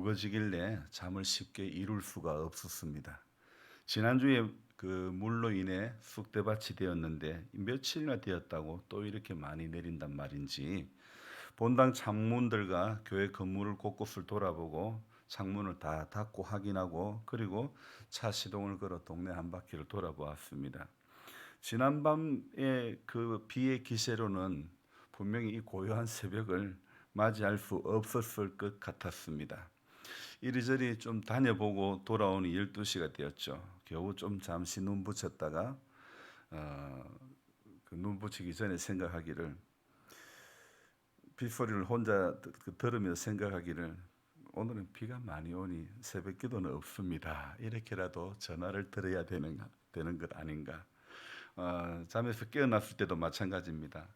무거지길래 잠을 쉽게 이룰 수가 없었습니다. 지난주에 그 물로 인해 쑥대밭이 되었는데 며칠이나 되었다고 또 이렇게 많이 내린단 말인지 본당 창문들과 교회 건물을 곳곳을 돌아보고 창문을 다 닫고 확인하고 그리고 차 시동을 걸어 동네 한 바퀴를 돌아보았습니다. 지난밤의 그 비의 기세로는 분명히 이 고요한 새벽을 맞이할 수 없었을 것 같았습니다. 이리저리 좀 다녀보고 돌아오는 12시가 되었죠. 겨우 좀 잠시 눈 붙였다가 어, 그 눈 붙이기 전에 생각하기를 빗소리를 혼자 드- 그 들으며 생각하기를 오늘은 비가 많이 오니 새벽 기도는 없습니다. 이렇게라도 전화를 드려야 되는, 되는 것 아닌가. 어, 잠에서 깨어났을 때도 마찬가지입니다.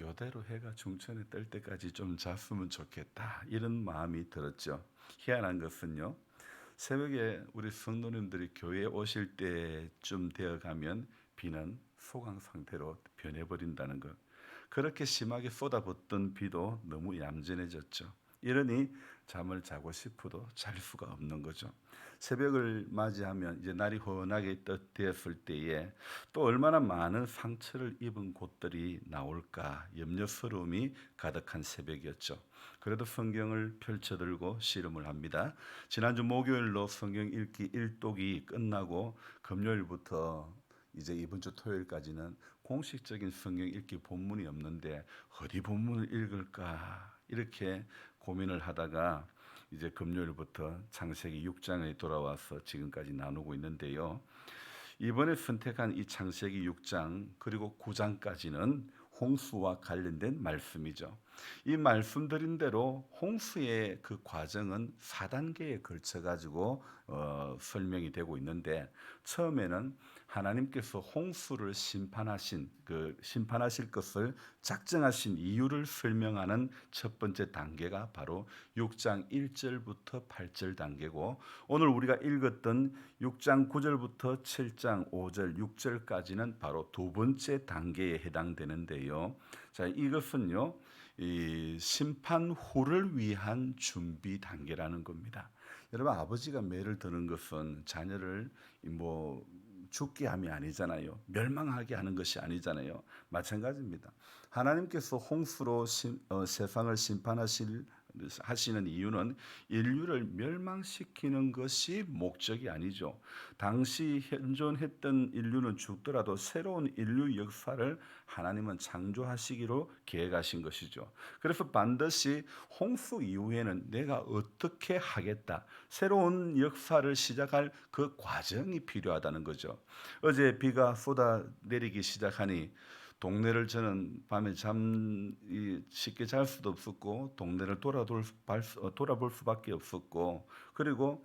요대로 해가 중천에 뜰 때까지 좀 잤으면 좋겠다. 이런 마음이 들었죠. 희한한 것은요. 새벽에 우리 성도님들이 교회에 오실 때쯤 되어 가면 비는 소강 상태로 변해 버린다는 것. 그렇게 심하게 쏟아붓던 비도 너무 얌전해졌죠. 이러니 잠을 자고 싶어도 잘 수가 없는 거죠. 새벽을 맞이하면 이제 날이 훤하게 떠- 되었을 때에 또 얼마나 많은 상처를 입은 곳들이 나올까 염려스러움이 가득한 새벽이었죠. 그래도 성경을 펼쳐들고 씨름을 합니다. 지난주 목요일로 성경 읽기 일독이 끝나고 금요일부터 이제 이번 주 토요일까지는 공식적인 성경 읽기 본문이 없는데 어디 본문을 읽을까 이렇게 고민을 하다가 이제 금요일부터 창세기 6장에 돌아와서 지금까지 나누고 있는데요. 이번에 선택한 이 창세기 6장 그리고 9장까지는 홍수와 관련된 말씀이죠. 이 말씀드린 대로 홍수의 그 과정은 4단계에 걸쳐 가지고 어, 설명이 되고 있는데 처음에는 하나님께서 홍수를 심판하신 그 심판하실 것을 작정하신 이유를 설명하는 첫 번째 단계가 바로 6장 1절부터 8절 단계고 오늘 우리가 읽었던 6장 9절부터 7장 5절 6절까지는 바로 두 번째 단계에 해당되는데요. 자, 이것은요. 이 심판 후를 위한 준비 단계라는 겁니다. 여러분 아버지가 매를 드는 것은 자녀를 뭐 죽게 함이 아니잖아요. 멸망하게 하는 것이 아니잖아요. 마찬가지입니다. 하나님께서 홍수로 심- 어, 세상을 심판하실 하시는 이유는 인류를 멸망시키는 것이 목적이 아니죠. 당시 현존했던 인류는 죽더라도 새로운 인류 역사를 하나님은 창조하시기로 계획하신 것이죠. 그래서 반드시 홍수 이후에는 내가 어떻게 하겠다. 새로운 역사를 시작할 그 과정이 필요하다는 거죠. 어제 비가 쏟아 내리기 시작하니 동네를 저는 밤에 잠 이, 쉽게 잘 수도 없었고 동네를 돌아돌 어, 돌아볼 수밖에 없었고 그리고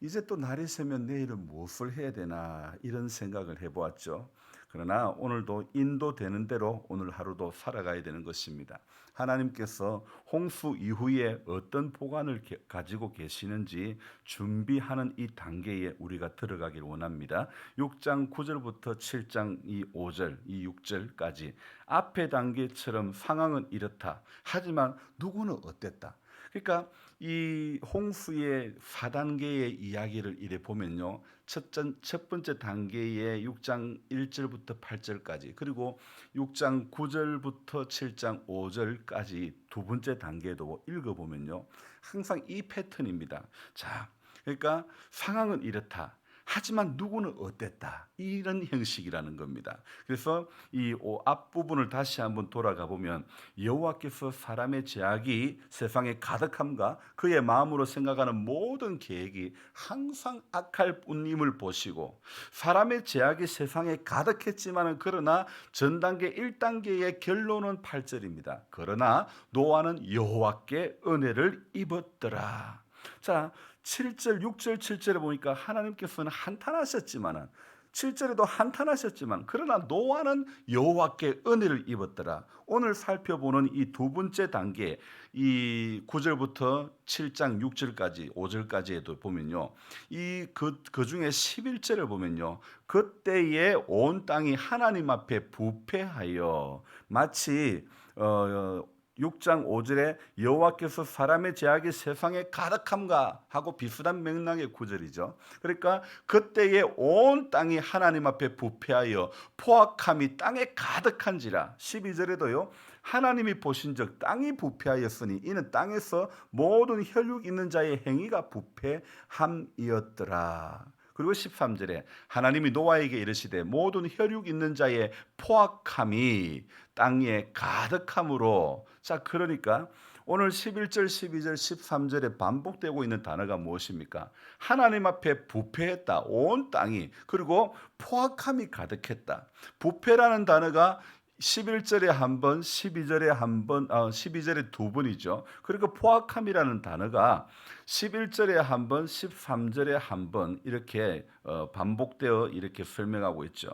이제 또 날이 새면 내일은 무엇을 해야 되나 이런 생각을 해보았죠. 그러나 오늘도 인도되는 대로 오늘 하루도 살아가야 되는 것입니다. 하나님께서 홍수 이후에 어떤 보관을 게- 가지고 계시는지 준비하는 이 단계에 우리가 들어가길 원합니다. 6장 9절부터 7장 이 5절, 이 6절까지 앞의 단계처럼 상황은 이렇다. 하지만 누구는 어땠다. 그러니까 이 홍수의 4단계의 이야기를 이래 보면요. 첫, 전- 첫 번째 단계의 6장 1절부터 8절까지 그리고 6장 9절부터 7장 5절까지 두 번째 단계도 읽어보면요. 항상 이 패턴입니다. 자, 그러니까 상황은 이렇다. 하지만 누구는 어땠다. 이런 형식이라는 겁니다. 그래서 이 앞 부분을 다시 한번 돌아가 보면 여호와께서 사람의 제약이 세상에 가득함과 그의 마음으로 생각하는 모든 계획이 항상 악할 뿐임을 보시고 사람의 제약이 세상에 가득했지만은 그러나 전 단계 1 단계의 결론은 8절입니다. 그러나 노아는 여호와께 은혜를 입었더라. 자, 7절, 6절, 7절에 보니까 하나님께서는 한탄하셨지만은 7절에도 한탄하셨지만 그러나 노아는 여호와께 은혜를 입었더라. 오늘 살펴보는 이 두 번째 단계 이 9절부터 7장 6절까지 5절까지에도 보면요. 이그 그 중에 11절을 보면요. 그때에 온 땅이 하나님 앞에 부패하여 마치 어 6장 5절에 여호와께서 사람의 제약이 세상에 가득함과 하고 비슷한 맥락의 구절이죠. 그러니까 그때에 온 땅이 하나님 앞에 부패하여 포악함이 땅에 가득한지라 12절에도요. 하나님이 보신 적 땅이 부패하였으니 이는 땅에서 모든 혈육 있는 자의 행위가 부패함이었더라. 그리고 13절에 하나님이 노아에게 이르시되 모든 혈육 있는 자의 포악함이 땅에 가득함으로 자 그러니까 오늘 11절, 12절, 13절에 반복되고 있는 단어가 무엇입니까? 하나님 앞에 부패했다. 온 땅이. 그리고 포악함이 가득했다. 부패라는 단어가 11절에 한 번, 12절에 한 번, 어, 12절에 두 번이죠. 그리고 포악함이라는 단어가 11절에 한 번, 13절에 한 번 이렇게 어, 반복되어 이렇게 설명하고 있죠.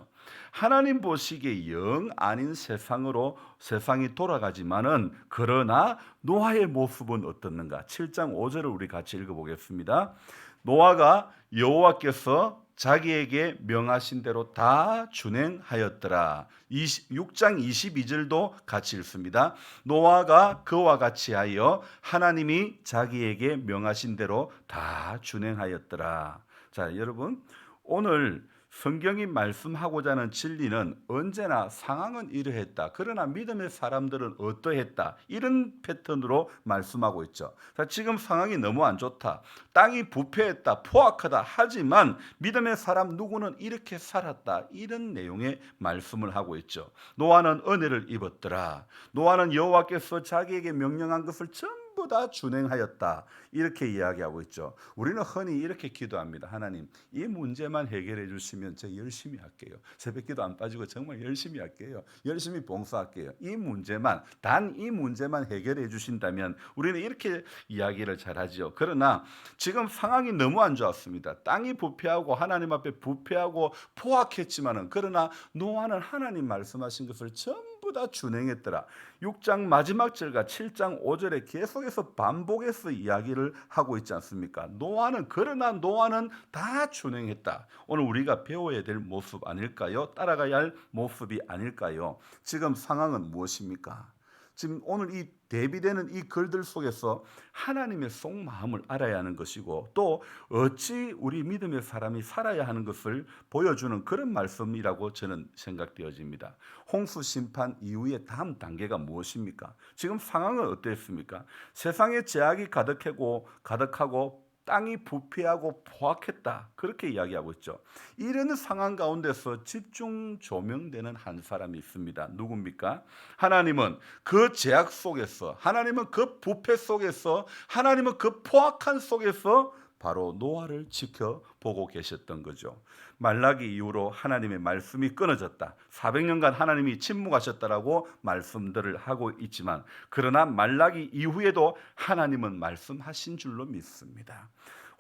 하나님 보시기에 영 아닌 세상으로 세상이 돌아가지만은 그러나 노아의 모습은 어떻는가? 7장 5절을 우리 같이 읽어 보겠습니다. 노아가 여호와께서 자기에게 명하신 대로 다 준행하였더라. 6장 22절도 같이 읽습니다. 노아가 그와 같이 하여 하나님이 자기에게 명하신 대로 다 준행하였더라. 자, 여러분 오늘 성경이 말씀하고자 하는 진리는 언제나 상황은 이러했다. 그러나 믿음의 사람들은 어떠했다. 이런 패턴으로 말씀하고 있죠. 자, 지금 상황이 너무 안 좋다. 땅이 부패했다. 포악하다. 하지만 믿음의 사람 누구는 이렇게 살았다. 이런 내용의 말씀을 하고 있죠. 노아는 은혜를 입었더라. 노아는 여호와께서 자기에게 명령한 것을 전 부 전부 다 준행하였다. 이렇게 이야기하고 있죠. 우리는 흔히 이렇게 기도합니다. 하나님, 이 문제만 해결해 주시면 제가 열심히 할게요. 새벽 기도 안 빠지고 정말 열심히 할게요. 열심히 봉사할게요. 이 문제만 단 이 문제만 해결해 주신다면 우리는 이렇게 이야기를 잘 하지요. 그러나 지금 상황이 너무 안 좋았습니다. 땅이 부패하고 하나님 앞에 부패하고 포악했지만은 그러나 노아는 하나님 말씀하신 것을 전부 전부 다 준행했더라. 6장 마지막 절과 7장 5절에 계속해서 반복해서 이야기를 하고 있지 않습니까? 노아는 그러나 노아는 다 준행했다. 오늘 우리가 배워야 될 모습 아닐까요? 따라가야 할 모습이 아닐까요? 지금 상황은 무엇입니까? 지금 오늘 이 대비되는 이 글들 속에서 하나님의 속마음을 알아야 하는 것이고 또 어찌 우리 믿음의 사람이 살아야 하는 것을 보여주는 그런 말씀이라고 저는 생각되어집니다. 홍수 심판 이후의 다음 단계가 무엇입니까? 지금 상황은 어땠습니까? 세상에 제약이 가득하고 가득하고 땅이 부패하고 포악했다. 그렇게 이야기하고 있죠. 이런 상황 가운데서 집중 조명되는 한 사람이 있습니다. 누굽니까? 하나님은 그 제약 속에서, 하나님은 그 부패 속에서, 하나님은 그 포악한 속에서 바로 노아를 지켜보고 계셨던 거죠. 말라기 이후로 하나님의 말씀이 끊어졌다. 400년간 하나님이 침묵하셨다라고 말씀들을 하고 있지만 그러나 말라기 이후에도 하나님은 말씀하신 줄로 믿습니다.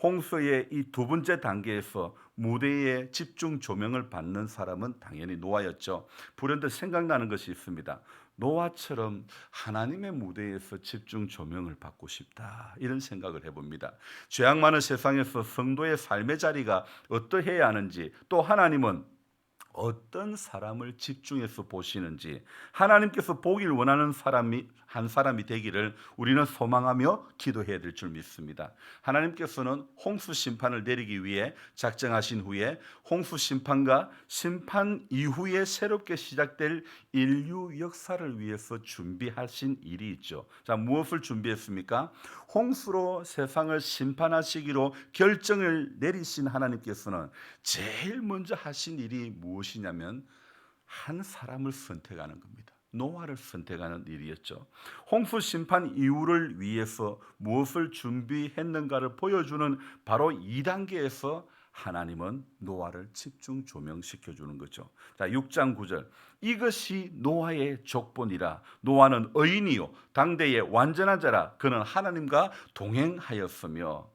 홍수의 이 두 번째 단계에서 무대에 집중 조명을 받는 사람은 당연히 노아였죠. 불현듯 생각나는 것이 있습니다. 노아처럼 하나님의 무대에서 집중 조명을 받고 싶다. 이런 생각을 해봅니다. 죄악 많은 세상에서 성도의 삶의 자리가 어떠해야 하는지 또 하나님은 어떤 사람을 집중해서 보시는지 하나님께서 보길 원하는 사람이 한 사람이 되기를 우리는 소망하며 기도해야 될 줄 믿습니다. 하나님께서는 홍수 심판을 내리기 위해 작정하신 후에 홍수 심판과 심판 이후에 새롭게 시작될 인류 역사를 위해서 준비하신 일이 있죠. 자, 무엇을 준비했습니까? 홍수로 세상을 심판하시기로 결정을 내리신 하나님께서는 제일 먼저 하신 일이 무엇 이냐면 한 사람을 선택하는 겁니다. 노아를 선택하는 일이었죠. 홍수 심판 이후를 위해서 무엇을 준비했는가를 보여주는 바로 2단계에서 하나님은 노아를 집중 조명시켜 주는 거죠. 자, 6장 9절. 이것이 노아의 족본이라 노아는 의인이요 당대의 완전한 자라 그는 하나님과 동행하였으며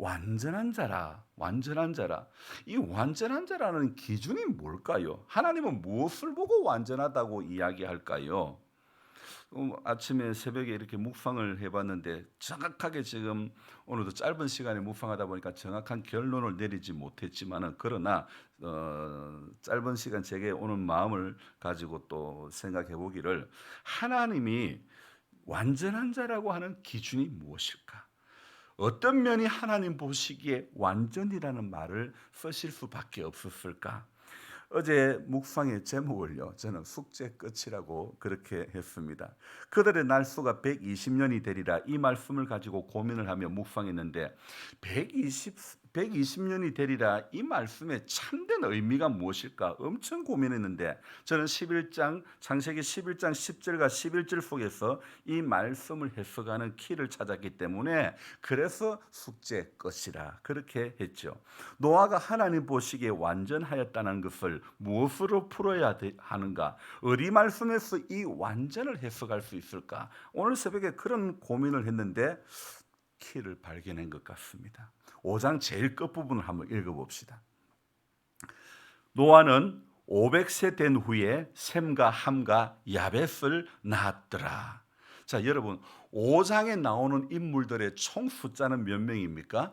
완전한 자라, 완전한 자라. 이 완전한 자라는 기준이 뭘까요? 하나님은 무엇을 보고 완전하다고 이야기할까요? 음, 아침에 새벽에 이렇게 묵상을 해봤는데 정확하게 지금 오늘도 짧은 시간에 묵상하다 보니까 정확한 결론을 내리지 못했지만은 그러나 어, 짧은 시간 제게 오는 마음을 가지고 또 생각해 보기를 하나님이 완전한 자라고 하는 기준이 무엇일까? 어떤 면이 하나님 보시기에 완전이라는 말을 쓰실 수밖에 없었을까? 어제 묵상의 제목을요, 저는 숙제 끝이라고 그렇게 했습니다. 그들의 날수가 120년이 되리라 이 말씀을 가지고 고민을 하며 묵상했는데 120 120년이 되리라 이 말씀의 참된 의미가 무엇일까 엄청 고민했는데 저는 11장 창세기 11장 10절과 11절 속에서 이 말씀을 해석하는 키를 찾았기 때문에 그래서 숙제 것이라 그렇게 했죠. 노아가 하나님 보시기에 완전하였다는 것을 무엇으로 풀어야 하는가? 어디 말씀에서 이 완전을 해석할 수 있을까? 오늘 새벽에 그런 고민을 했는데 키를 발견한 것 같습니다. 5장 제일 끝부분을 한번 읽어봅시다. 노아는 500세 된 후에 셈과 함과 야벳을 낳았더라. 자, 여러분, 5장에 나오는 인물들의 총 숫자는 몇 명입니까?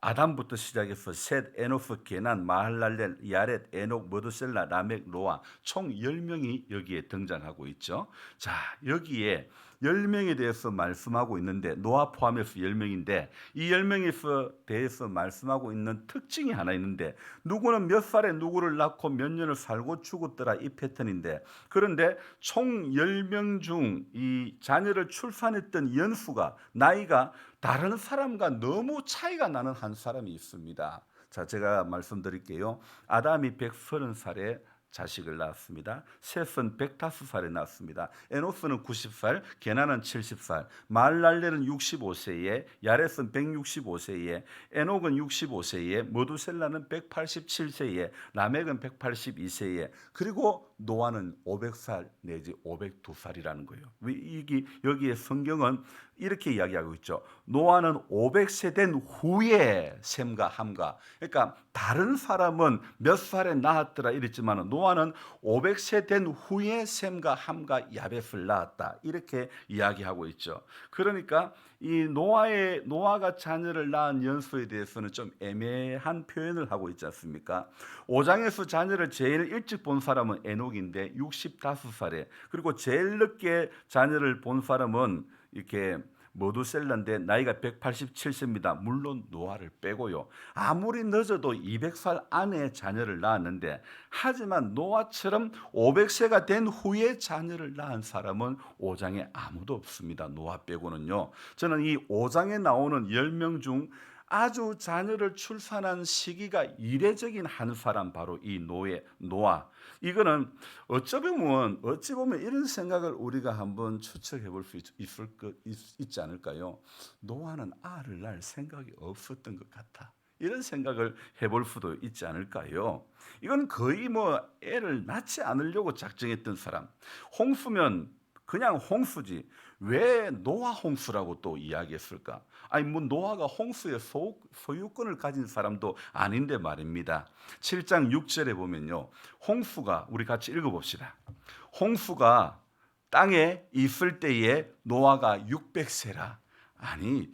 아담부터 시작해서 셋, 에노프, 게난, 마할랄렐, 야렛, 에녹, 머드셀라, 라멕, 노아 총 10명이 여기에 등장하고 있죠. 자, 여기에 10명에 대해서 말씀하고 있는데 노아 포함해서 10명인데 이 10명에서 대해서 말씀하고 있는 특징이 하나 있는데 누구는 몇 살에 누구를 낳고 몇 년을 살고 죽었더라 이 패턴인데 그런데 총 10명 중 이 자녀를 출산했던 연수가 나이가 다른 사람과 너무 차이가 나는 한 사람이 있습니다. 자, 제가 말씀드릴게요. 아담이 130살에 자식을 낳았습니다. 셋은 105살에 낳았습니다. 에노스는 90살, 게나는 70살, 말랄렐은 65세에, 야렛은 165세에, 에녹은 65세에, 모두셀라는 187세에, 라멕은 182세에, 그리고 노아는 500살 내지 502살이라는 거예요. 여기 여기에 성경은 이렇게 이야기하고 있죠. 노아는 500세 된 후에 셈과 함과. 그러니까 다른 사람은 몇 살에 낳았더라 이랬지만 노아는 500세 된 후에 셈과 함과 야벳을 낳았다. 이렇게 이야기하고 있죠. 그러니까 이 노아의 노아가 자녀를 낳은 연수에 대해서는 좀 애매한 표현을 하고 있지 않습니까? 5장에서 자녀를 제일 일찍 본 사람은 에녹인데 65살에 그리고 제일 늦게 자녀를 본 사람은 이렇게 모두셀라인데 나이가 187세입니다. 물론 노아를 빼고요. 아무리 늦어도 200살 안에 자녀를 낳았는데 하지만 노아처럼 500세가 된 후에 자녀를 낳은 사람은 5장에 아무도 없습니다. 노아 빼고는요. 저는 이 5장에 나오는 10명 중 아주 자녀를 출산한 시기가 이례적인 한 사람 바로 이 노예 노아. 이거는 어찌 보면 어찌 보면 이런 생각을 우리가 한번 추측해 볼 수 있을 것 있지 않을까요? 노아는 아를 낳을 생각이 없었던 것 같아. 이런 생각을 해볼 수도 있지 않을까요? 이건 거의 뭐 애를 낳지 않으려고 작정했던 사람. 홍수면 그냥 홍수지. 왜 노아 홍수라고 또 이야기했을까? 아니 뭐 노아가 홍수의 소, 소유권을 가진 사람도 아닌데 말입니다. 7장 6절에 보면요. 홍수가 우리 같이 읽어 봅시다. 홍수가 땅에 있을 때에 노아가 600세라. 아니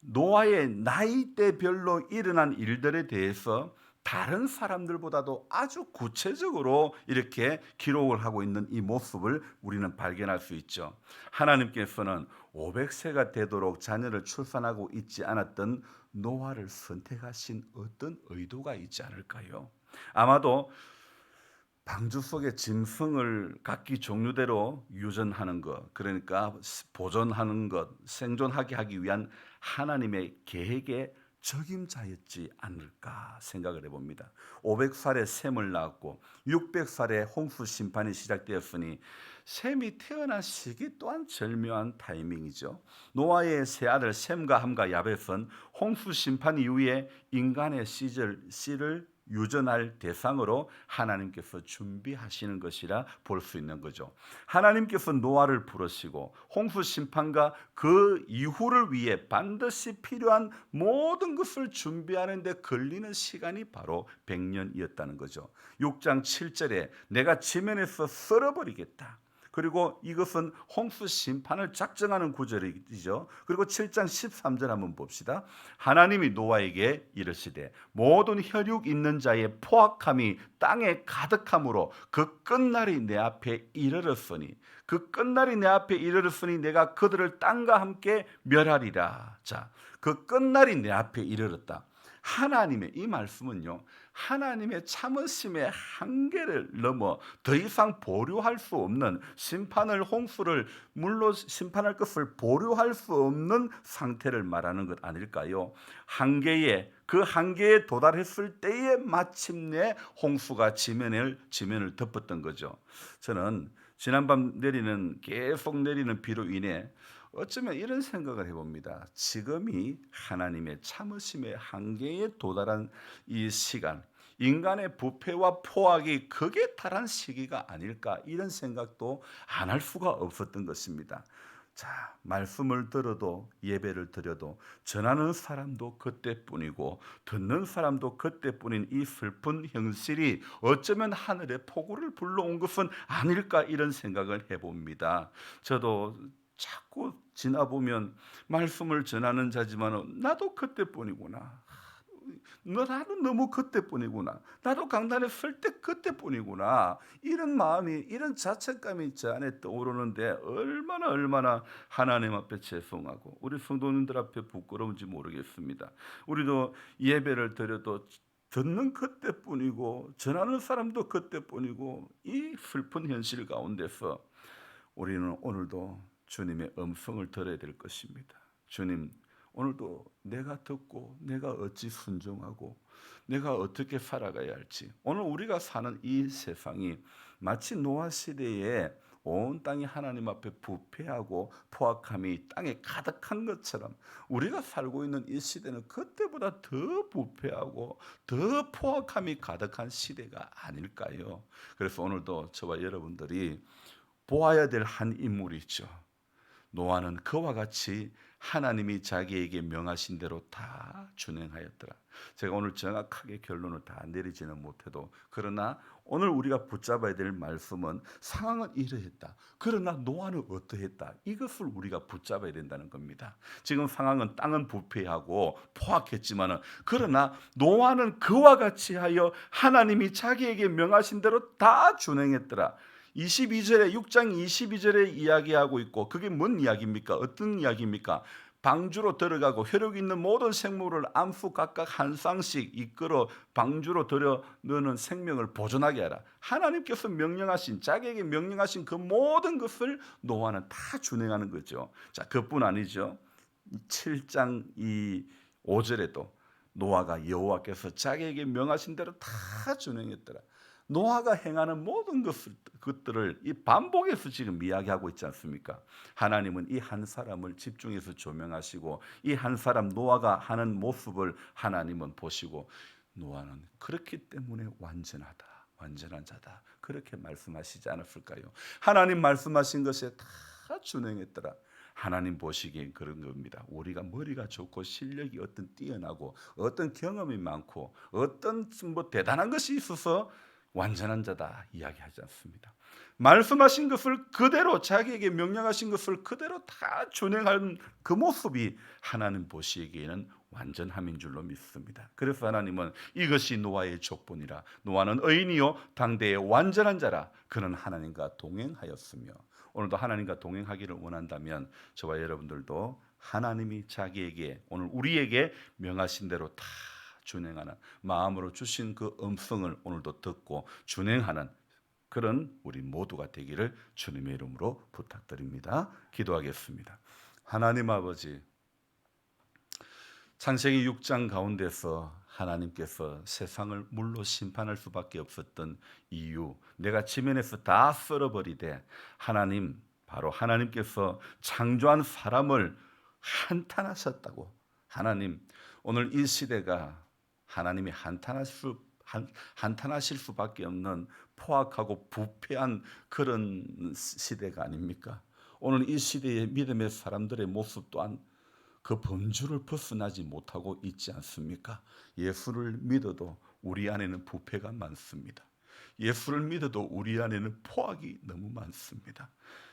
노아의 나이대별로 일어난 일들에 대해서 다른 사람들보다도 아주 구체적으로 이렇게 기록을 하고 있는 이 모습을 우리는 발견할 수 있죠. 하나님께서는 500세가 되도록 자녀를 출산하고 있지 않았던 노아를 선택하신 어떤 의도가 있지 않을까요? 아마도 방주 속에 짐승을 각기 종류대로 유전하는 것, 그러니까 보존하는 것, 생존하게 하기 위한 하나님의 계획에 적임자였지 않을까 생각을 해봅니다. 500살에 셈을 낳았고 600살에 홍수 심판이 시작되었으니 셈이 태어난 시기 또한 절묘한 타이밍이죠. 노아의 세 아들 셈과 함과 야벳은 홍수 심판 이후에 인간의 씨를, 씨를 유전할 대상으로 하나님께서 준비하시는 것이라 볼 수 있는 거죠. 하나님께서 노아를 부르시고 홍수 심판과 그 이후를 위해 반드시 필요한 모든 것을 준비하는 데 걸리는 시간이 바로 100년이었다는 거죠. 6장 7절에 내가 지면에서 썰어버리겠다. 그리고 이것은 홍수 심판을 작정하는 구절이죠. 그리고 7장 13절 한번 봅시다. 하나님이 노아에게 이르시되 모든 혈육 있는 자의 포악함이 땅에 가득함으로 그 끝날이 내 앞에 이르렀으니 그 끝날이 내 앞에 이르렀으니 내가 그들을 땅과 함께 멸하리라. 자, 그 끝날이 내 앞에 이르렀다. 하나님의 이 말씀은요. 하나님의 참으심의 한계를 넘어 더 이상 보류할 수 없는 심판을 홍수를 물로 심판할 것을 보류할 수 없는 상태를 말하는 것 아닐까요? 한계에 그 한계에 도달했을 때에 마침내 홍수가 지면을 지면을 덮었던 거죠. 저는 지난밤 내리는 계속 내리는 비로 인해 어쩌면 이런 생각을 해봅니다. 지금이 하나님의 참으심의 한계에 도달한 이 시간, 인간의 부패와 포악이 극에 달한 시기가 아닐까 이런 생각도 안 할 수가 없었던 것입니다. 자, 말씀을 들어도 예배를 드려도 전하는 사람도 그때뿐이고 듣는 사람도 그때뿐인 이 슬픈 현실이 어쩌면 하늘의 폭우를 불러온 것은 아닐까 이런 생각을 해봅니다. 저도 자꾸 지나보면 말씀을 전하는 자지만 나도 그때뿐이구나. 너 나도 너무 그때뿐이구나. 나도 강단에 설 때 그때뿐이구나. 이런 마음이 이런 자책감이 제 안에 떠오르는데 얼마나 얼마나 하나님 앞에 죄송하고 우리 성도님들 앞에 부끄러운지 모르겠습니다. 우리도 예배를 드려도 듣는 그때뿐이고 전하는 사람도 그때뿐이고 이 슬픈 현실 가운데서 우리는 오늘도 주님의 음성을 들어야 될 것입니다. 주님, 오늘도 내가 듣고 내가 어찌 순종하고 내가 어떻게 살아가야 할지 오늘 우리가 사는 이 세상이 마치 노아 시대에 온 땅이 하나님 앞에 부패하고 포악함이 땅에 가득한 것처럼 우리가 살고 있는 이 시대는 그때보다 더 부패하고 더 포악함이 가득한 시대가 아닐까요? 그래서 오늘도 저와 여러분들이 보아야 될 한 인물이 있죠. 노아는 그와 같이 하나님이 자기에게 명하신 대로 다 준행하였더라. 제가 오늘 정확하게 결론을 다 내리지는 못해도 그러나 오늘 우리가 붙잡아야 될 말씀은 상황은 이러했다. 그러나 노아는 어떠했다. 이것을 우리가 붙잡아야 된다는 겁니다. 지금 상황은 땅은 부패하고 포악했지만은 그러나 노아는 그와 같이 하여 하나님이 자기에게 명하신 대로 다 준행했더라. 22절에 6장 22절에 이야기하고 있고 그게 뭔 이야기입니까? 어떤 이야기입니까? 방주로 들어가고 혈육 있는 모든 생물을 안수 각각 한 쌍씩 이끌어 방주로 들여 넣는 생명을 보존하게 하라. 하나님께서 명령하신 자기에게 명령하신 그 모든 것을 노아는 다 준행하는 거죠. 자, 그뿐 아니죠. 7장 이 5절에도 노아가 여호와께서 자기에게 명하신 대로 다 준행했더라. 노아가 행하는 모든 것을, 것들을 이 반복해서 지금 이야기하고 있지 않습니까? 하나님은 이 한 사람을 집중해서 조명하시고 이 한 사람 노아가 하는 모습을 하나님은 보시고 노아는 그렇기 때문에 완전하다. 완전한 자다. 그렇게 말씀하시지 않았을까요? 하나님 말씀하신 것에 다 준행했더라. 하나님 보시기엔 그런 겁니다. 우리가 머리가 좋고 실력이 어떤 뛰어나고 어떤 경험이 많고 어떤 뭐 대단한 것이 있어서 완전한 자다 이야기하지 않습니다. 말씀하신 것을 그대로 자기에게 명령하신 것을 그대로 다 준행하는 그 모습이 하나님 보시기에는 완전함인 줄로 믿습니다. 그래서 하나님은 이것이 노아의 족본이라 노아는 의인이요 당대의 완전한 자라 그는 하나님과 동행하였으며 오늘도 하나님과 동행하기를 원한다면 저와 여러분들도 하나님이 자기에게 오늘 우리에게 명하신 대로 다 준행하는 마음으로 주신 그 음성을 오늘도 듣고 준행하는 그런 우리 모두가 되기를 주님의 이름으로 부탁드립니다. 기도하겠습니다. 하나님 아버지 창세기 6장 가운데서 하나님께서 세상을 물로 심판할 수밖에 없었던 이유 내가 지면에서 다 썰어버리되 하나님 바로 하나님께서 창조한 사람을 한탄하셨다고 하나님 오늘 이 시대가 하나님이 한탄하실 수, 한, 한탄하실 수밖에 없는 포악하고 부패한 그런 시대가 아닙니까? 오늘 이 시대의 믿음의 사람들의 모습 또한 그 범주를 벗어나지 못하고 있지 않습니까? 예수를 믿어도 우리 안에는 부패가 많습니다. 예수를 믿어도 우리 안에는 포악이 너무 많습니다.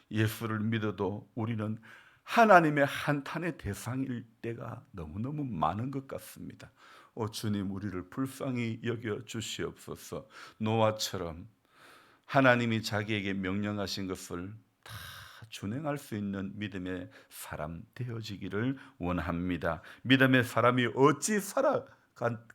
예수를 믿어도 우리는 하나님의 한탄의 대상일 때가 너무너무 많은 것 같습니다. 오 주님 우리를 불쌍히 여겨 주시옵소서. 노아처럼 하나님이 자기에게 명령하신 것을 다 준행할 수 있는 믿음의 사람 되어지기를 원합니다. 믿음의 사람이 어찌 살아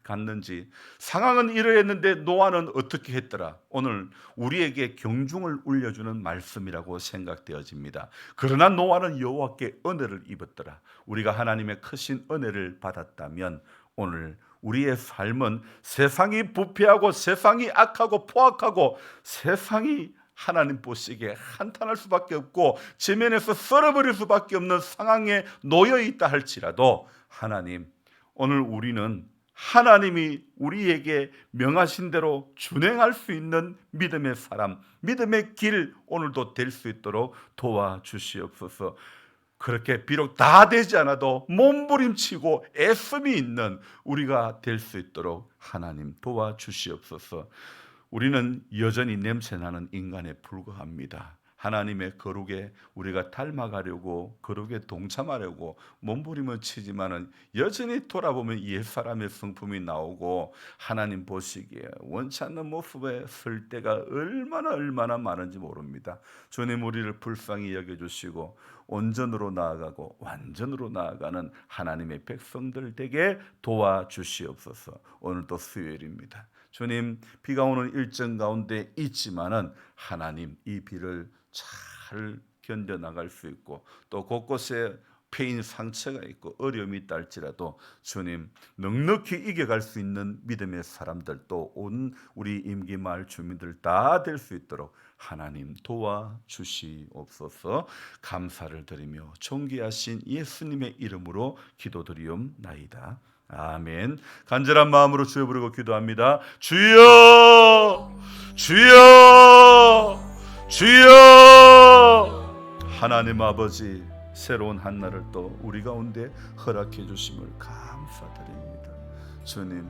갔는지 상황은 이러했는데 노아는 어떻게 했더라. 오늘 우리에게 경중을 울려주는 말씀이라고 생각되어집니다. 그러나 노아는 여호와께 은혜를 입었더라. 우리가 하나님의 크신 은혜를 받았다면 오늘 우리의 삶은 세상이 부패하고 세상이 악하고 포악하고 세상이 하나님 보시기에 한탄할 수밖에 없고 지면에서 썰어버릴 수밖에 없는 상황에 놓여 있다 할지라도 하나님 오늘 우리는 하나님이 우리에게 명하신 대로 준행할 수 있는 믿음의 사람, 믿음의 길 오늘도 될 수 있도록 도와 주시옵소서. 그렇게 비록 다 되지 않아도 몸부림치고 애씀이 있는 우리가 될 수 있도록 하나님 도와주시옵소서. 우리는 여전히 냄새나는 인간에 불과합니다. 하나님의 거룩에 우리가 닮아가려고 거룩에 동참하려고 몸부림을 치지만은 여전히 돌아보면 옛 사람의 성품이 나오고 하나님 보시기에 원치 않는 모습에 설 때가 얼마나 얼마나 많은지 모릅니다. 주님 우리를 불쌍히 여겨 주시고 온전으로 나아가고 완전으로 나아가는 하나님의 백성들 되게 도와 주시옵소서. 오늘도 수요일입니다. 주님 비가 오는 일정 가운데 있지만은 하나님 이 비를 잘 견뎌 나갈 수 있고 또 곳곳에 패인 상처가 있고 어려움이 있다 할지라도 주님 넉넉히 이겨갈 수 있는 믿음의 사람들 또 온 우리 임기 마을 주민들 다 될 수 있도록 하나님 도와 주시옵소서 감사를 드리며 존귀하신 예수님의 이름으로 기도드리옵나이다. 아멘. 간절한 마음으로 주여 부르고 기도합니다. 주여! 주여! 주여! 하나님 아버지 새로운 한 날을 또 우리 가운데 허락해 주심을 감사드립니다. 주님